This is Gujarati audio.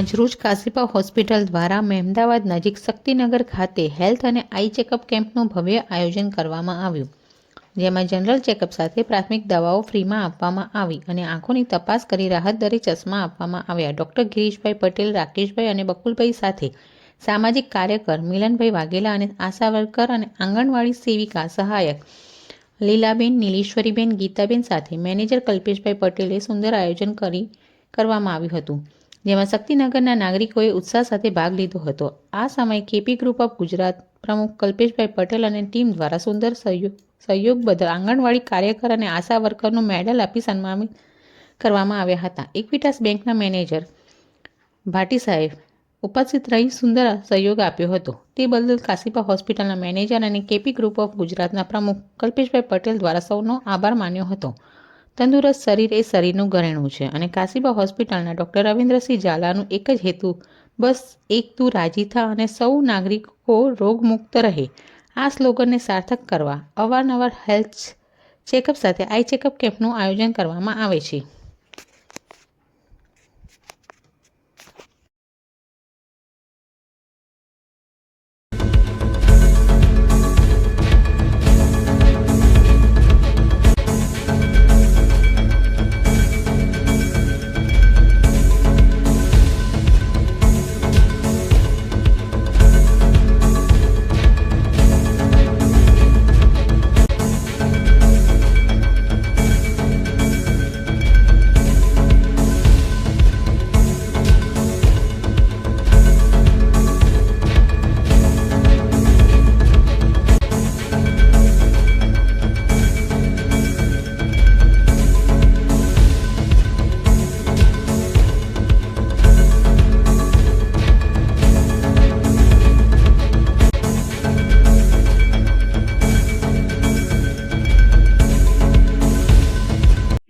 આજરોજ કાશીપા હોસ્પિટલ દ્વારા મહેમદાવાદ નજીક શક્તિનગર ખાતે હેલ્થ અને આઈ ચેકઅપ કેમ્પનું ભવ્ય આયોજન કરવામાં આવ્યું. જેમાં જનરલ ચેકઅપ સાથે પ્રાથમિક દવાઓ ફ્રીમાં આપવામાં આવી અને આંખોની તપાસ કરી રાહત દરે ચશ્મા આપવામાં આવ્યા. ડૉક્ટર ગિરીશભાઈ પટેલ, રાકેશભાઈ અને બકુલભાઈ સાથે સામાજિક કાર્યકર મિલનભાઈ વાઘેલા અને આશા વર્કર અને આંગણવાડી સેવિકા સહાયક લીલાબેન, નીલેશ્વરીબેન, ગીતાબેન સાથે મેનેજર કલ્પેશભાઈ પટેલે સુંદર આયોજન કરી, કરવામાં આવ્યું હતું. જેમાં શક્તિનગરના નાગરિકોએ ઉત્સાહ સાથે ભાગ લીધો હતો. આ સમયે કેપી ગ્રુપ ઓફ ગુજરાત પ્રમુખ કલ્પેશભાઈ પટેલ અને ટીમ દ્વારા સુંદર સહયોગ સહયોગ બદલ આંગણવાડી કાર્યકર અને આશા વર્કરનું મેડલ આપી સન્માનિત કરવામાં આવ્યા હતા. ઇક્વિટાસ બેંકના મેનેજર ભાટી સાહેબ ઉપસ્થિત રહી સુંદર સહયોગ આપ્યો હતો. તે બદલ કાશીપા હોસ્પિટલના મેનેજર અને કેપી ગ્રુપ ઓફ ગુજરાતના પ્રમુખ કલ્પેશભાઈ પટેલ દ્વારા સૌનો આભાર માન્યો હતો. તંદુરસ્ત શરીર એ શરીરનું ઘરેણું છે અને કાશીબા હોસ્પિટલના ડૉક્ટર રવિન્દ્રસિંહ ઝાલાનું એક જ હેતુ, બસ એક તું રાજી થા અને સૌ નાગરિકો રોગમુક્ત રહે. આ સ્લોગનને સાર્થક કરવા અવારનવાર હેલ્થ ચેકઅપ સાથે આઈ ચેકઅપ કેમ્પનું આયોજન કરવામાં આવે છે.